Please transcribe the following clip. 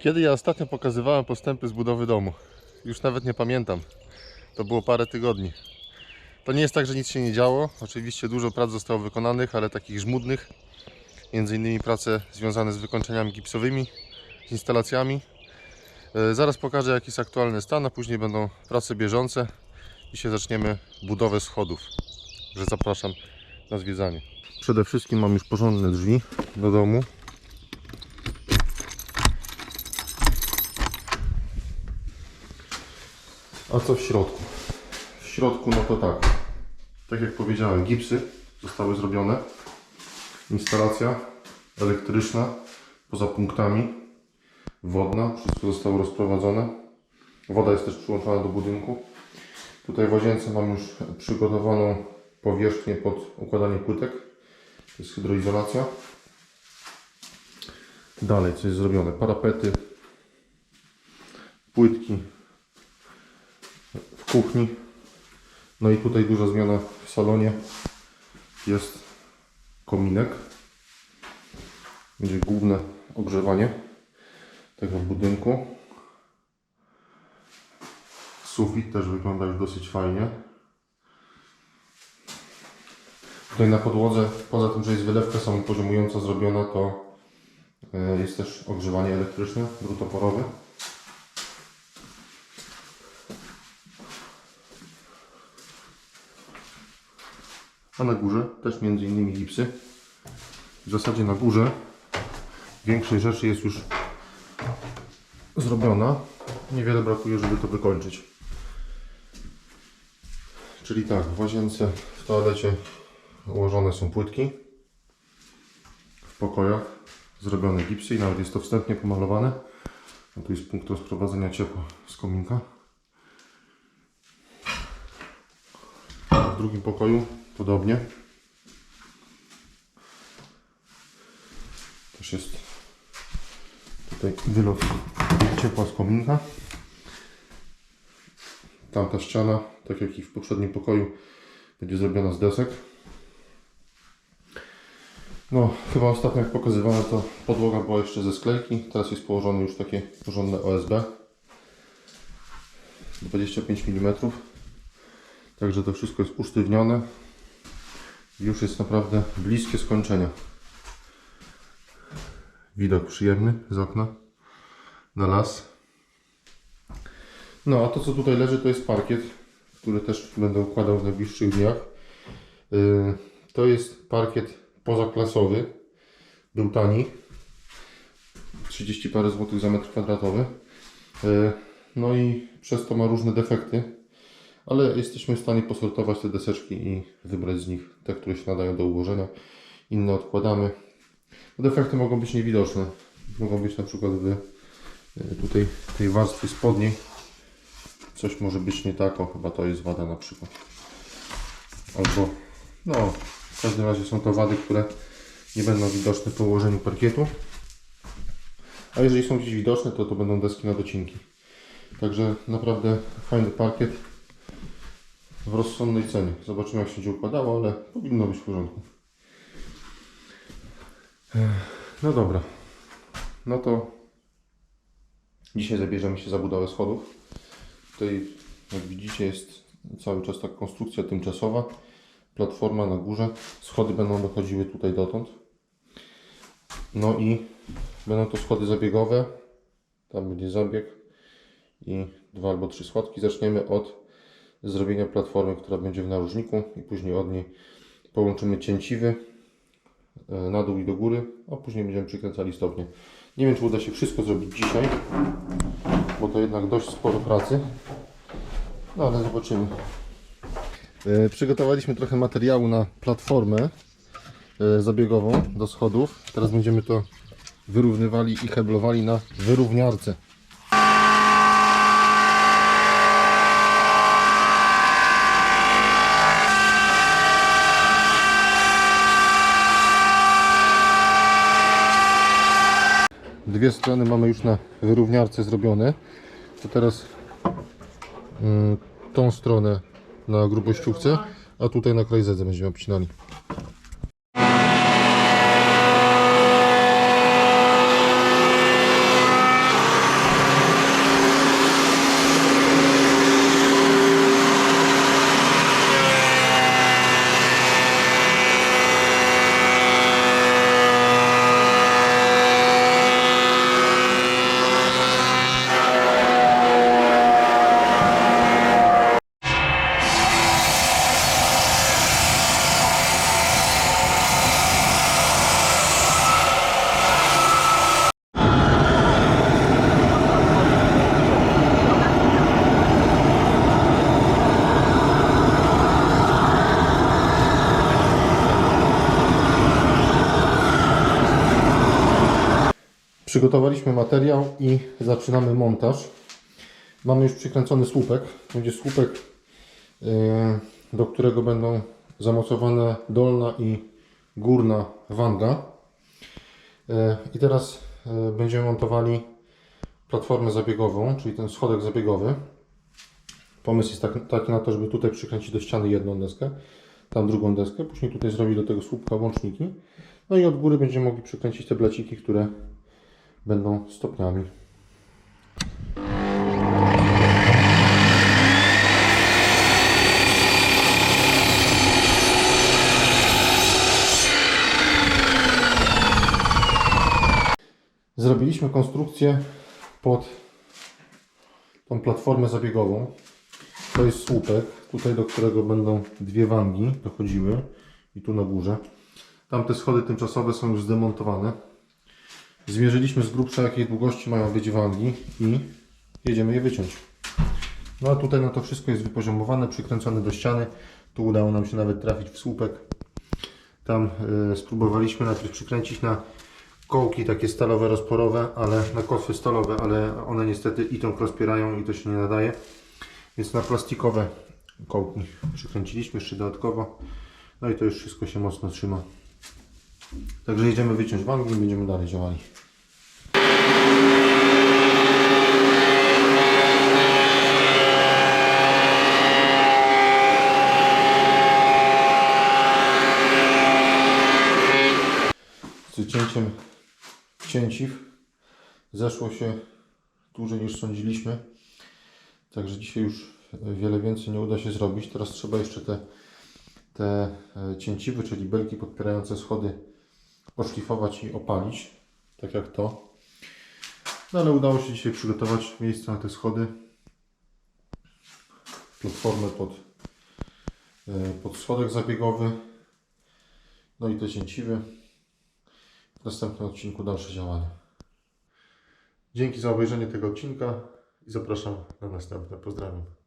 Kiedy ja ostatnio pokazywałem postępy z budowy domu? Już nawet nie pamiętam. To było parę tygodni. To nie jest tak, że nic się nie działo. Oczywiście dużo prac zostało wykonanych, ale takich żmudnych. Między innymi prace związane z wykończeniami gipsowymi, z instalacjami. E, Zaraz pokażę jaki jest aktualny stan, a później będą prace bieżące. Dzisiaj zaczniemy budowę schodów. Że zapraszam na zwiedzanie. Przede wszystkim mam już porządne drzwi do domu. A co w środku? W środku no to tak. Tak jak powiedziałem, gipsy zostały zrobione. Instalacja elektryczna poza punktami. Wodna, wszystko zostało rozprowadzone. Woda jest też przyłączona do budynku. Tutaj w łazience mam już przygotowaną powierzchnię pod układanie płytek. To jest hydroizolacja. Dalej, co jest zrobione? Parapety, płytki kuchni. No i tutaj duża zmiana w salonie. Jest kominek. Będzie główne ogrzewanie tego budynku. Sufit też wygląda już dosyć fajnie. Tutaj na podłodze, poza tym, że jest wylewka samopoziomująca zrobiona, to e, jest też ogrzewanie elektryczne, drutoporowe. A na górze też między innymi gipsy. W zasadzie na górze większość rzeczy jest już zrobiona. Niewiele brakuje, żeby to wykończyć. Czyli tak, w łazience, w toalecie ułożone są płytki. W pokojach zrobione gipsy i nawet jest to wstępnie pomalowane. Tu jest punkt rozprowadzenia ciepła z kominka. W drugim pokoju podobnie. Też jest tutaj wylot ciepła z kominka. Tamta ściana, tak jak i w poprzednim pokoju, będzie zrobiona z desek. No, chyba ostatnio jak pokazywałem, to podłoga była jeszcze ze sklejki. Teraz jest położone już takie porządne OSB. 25 mm. Także to wszystko jest usztywnione. Już jest naprawdę bliskie skończenia. Widok przyjemny z okna na las. No a to co tutaj leży to jest parkiet, który też będę układał w najbliższych dniach. Yy, To jest parkiet pozaklasowy. Był tani. 30 parę złotych za metr kwadratowy. Yy, No i przez to ma różne defekty. Ale jesteśmy w stanie posortować te deseczki i wybrać z nich te, które się nadają do ułożenia. Inne odkładamy. Defekty mogą być niewidoczne. Mogą być na przykład w y, tutaj tej warstwie spodniej. Coś może być nie tak, o chyba to jest wada na przykład. Albo, no, w każdym razie są to wady, które nie będą widoczne po ułożeniu parkietu. A jeżeli są gdzieś widoczne, to to będą deski na docinki. Także naprawdę fajny parkiet w rozsądnej cenie. Zobaczymy jak się będzie układało, ale powinno być w porządku. No dobra. No to dzisiaj zabierzemy się za budowę schodów. Tutaj, jak widzicie, jest cały czas ta konstrukcja tymczasowa. Platforma na górze. Schody będą dochodziły tutaj dotąd. No i będą to schody zabiegowe. Tam będzie zabieg i dwa albo trzy schodki. Zaczniemy od zrobienia platformy, która będzie w narożniku i później od niej połączymy cięciwy e, na dół i do góry, a później będziemy przykręcali stopnie. Nie wiem, czy uda się wszystko zrobić dzisiaj, bo to jednak dość sporo pracy. No ale zobaczymy. E, Przygotowaliśmy trochę materiału na platformę e, zabiegową do schodów. Teraz będziemy to wyrównywali i heblowali na wyrówniarce. Dwie strony mamy już na wyrówniarce zrobione. To teraz mm, tą stronę na grubościówce, a tutaj na kraj będziemy obcinali. Przygotowaliśmy materiał i zaczynamy montaż. Mamy już przykręcony słupek. Będzie słupek, yy, do którego będą zamocowane dolna i górna wanga. Yy, I teraz yy, będziemy montowali platformę zabiegową, czyli ten schodek zabiegowy. Pomysł jest tak, taki na to, żeby tutaj przykręcić do ściany jedną deskę, tam drugą deskę, później tutaj zrobić do tego słupka łączniki. No i od góry będziemy mogli przykręcić te bleciki, które będą stopniami. Zrobiliśmy konstrukcję pod tą platformę zabiegową. To jest słupek, tutaj do którego będą dwie wangi dochodziły i tu na górze. Tamte schody tymczasowe są już zdemontowane. Zmierzyliśmy z grubsza jakiej długości mają być wangi i jedziemy je wyciąć. No a tutaj na to wszystko jest wypoziomowane, przykręcone do ściany. Tu udało nam się nawet trafić w słupek. Tam y, spróbowaliśmy najpierw przykręcić na kołki takie stalowe, rozporowe, ale na kotwy stalowe, ale one niestety i tą rozpierają i to się nie nadaje. Więc na plastikowe kołki przykręciliśmy jeszcze dodatkowo. No i to już wszystko się mocno trzyma. Także jedziemy wyciąć wangi i będziemy dalej działali. Z wycięciem cięciw zeszło się dłużej niż sądziliśmy. Także dzisiaj już wiele więcej nie uda się zrobić. Teraz trzeba jeszcze te, te e, cięciwy, czyli belki podpierające schody oszlifować i opalić, tak jak to. No ale udało się dzisiaj przygotować miejsce na te schody. Platformę pod, e, pod schodek zabiegowy. No i te cięciwy. W następnym odcinku dalsze działania. Dzięki za obejrzenie tego odcinka i zapraszam na następne. Pozdrawiam.